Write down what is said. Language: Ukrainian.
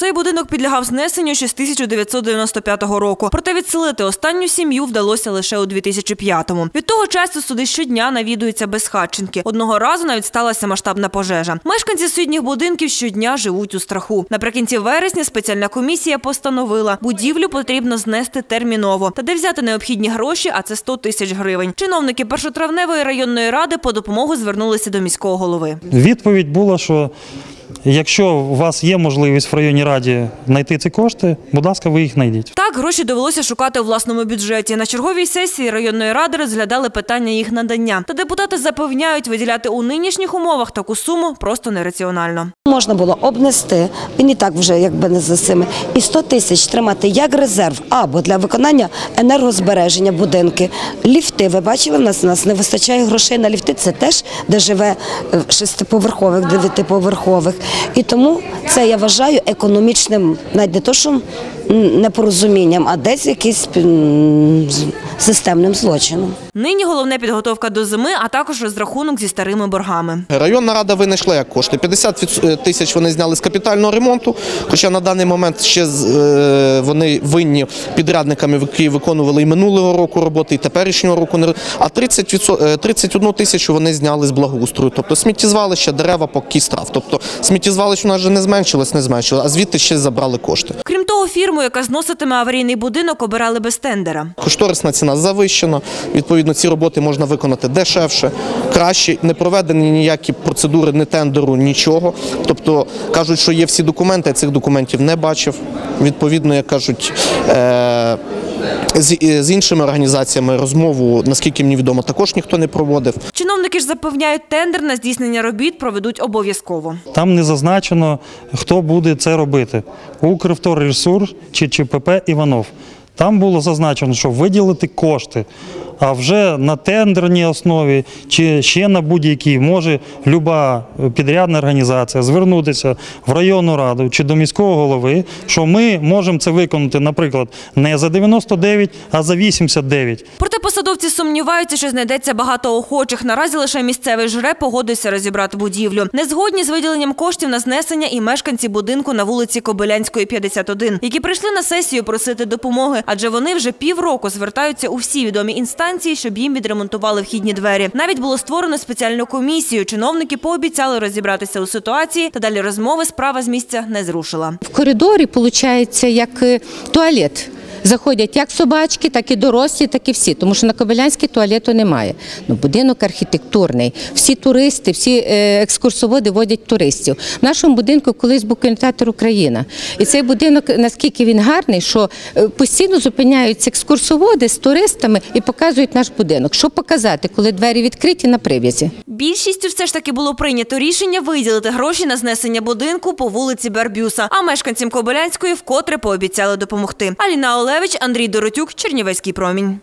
Цей будинок підлягав знесенню ще з 1995 року. Проте відселити останню сім'ю вдалося лише у 2005-му. Від того часу суди щодня навідуються безхатченки. Одного разу навіть сталася масштабна пожежа. Мешканці сусідніх будинків щодня живуть у страху. Наприкінці вересня спеціальна комісія постановила, будівлю потрібно знести терміново. Та де взяти необхідні гроші, а це 100 тисяч гривень. Чиновники першотравневої районної ради по допомогу звернулися до міського голови. Відповідь була, що якщо у вас є можливість в районній раді знайти ці кошти, будь ласка, ви їх знайдіть. Так, гроші довелося шукати у власному бюджеті. На черговій сесії районної ради розглядали питання їх надання. Та депутати запевняють, виділяти у нинішніх умовах таку суму просто нераціонально. Можна було обнести, він і так вже якби не за цими, і 100 тисяч тримати як резерв або для виконання енергозбереження будинки. Ліфти, ви бачили, в нас, у нас не вистачає грошей на ліфти, це теж де живе е, шестиповерхових, дев'ятиповерхових. І тому це я вважаю економічним, навіть не то, що непорозумінням, а десь якийсь системним злочином. Нині головне підготовка до зими, а також розрахунок зі старими боргами. Районна рада винайшла як кошти. 50 відс- тисяч вони зняли з капітального ремонту, хоча на даний момент ще з- е, вони винні підрядниками, які виконували і минулого року роботи, і теперішнього року. А 30 відсо- е, 31 тисячу вони зняли з благоустрою. Тобто сміттєзвалища, дерева, поки страв. Тобто сміттєзвалищ у нас вже не зменшилось, не зменшилось, а звідти ще забрали кошти. Крім фірму, яка зноситиме аварійний будинок, обирали без тендера. Кошторисна ціна завищена. Відповідно, ці роботи можна виконати дешевше, краще. Не проведені ніякі процедури, ні тендеру, нічого. Тобто кажуть, що є всі документи, я цих документів не бачив. Відповідно, як кажуть. Е- з, з іншими організаціями розмову, наскільки мені відомо, також ніхто не проводив. Чиновники ж запевняють, тендер на здійснення робіт проведуть обов'язково. Там не зазначено, хто буде це робити: Укрвторресурс чи ЧПП Іванов. Там було зазначено, що виділити кошти, а вже на тендерній основі чи ще на будь-якій може люба підрядна організація звернутися в районну раду чи до міського голови, що ми можемо це виконати, наприклад, не за 99, а за 89. Проте посадовці сумніваються, що знайдеться багато охочих. Наразі лише місцевий жре погодився розібрати будівлю. Не згодні з виділенням коштів на знесення і мешканці будинку на вулиці Кобилянської, 51, які прийшли на сесію просити допомоги, адже вони вже півроку звертаються у всі відомі інстанції, щоб їм відремонтували вхідні двері. Навіть було створено спеціальну комісію. Чиновники пообіцяли розібратися у ситуації, та далі розмови справа з місця не зрушила. В коридорі виходить як е, туалет. Заходять як собачки, так і дорослі, так і всі, тому що на Кобилянській туалету немає. Ну, будинок архітектурний. Всі туристи, всі е, екскурсоводи водять туристів. В нашому будинку колись був кінотеатр Україна. І цей будинок, наскільки він гарний, що е, постійно зупиняються екскурсоводи з туристами і показують наш будинок. Що показати, коли двері відкриті на прив'язі? Більшістю все ж таки було прийнято рішення виділити гроші на знесення будинку по вулиці Барбюса. А мешканцям Кобилянської вкотре пообіцяли допомогти. Аліна Олевич, Андрій Доротюк, Чернівецький промінь.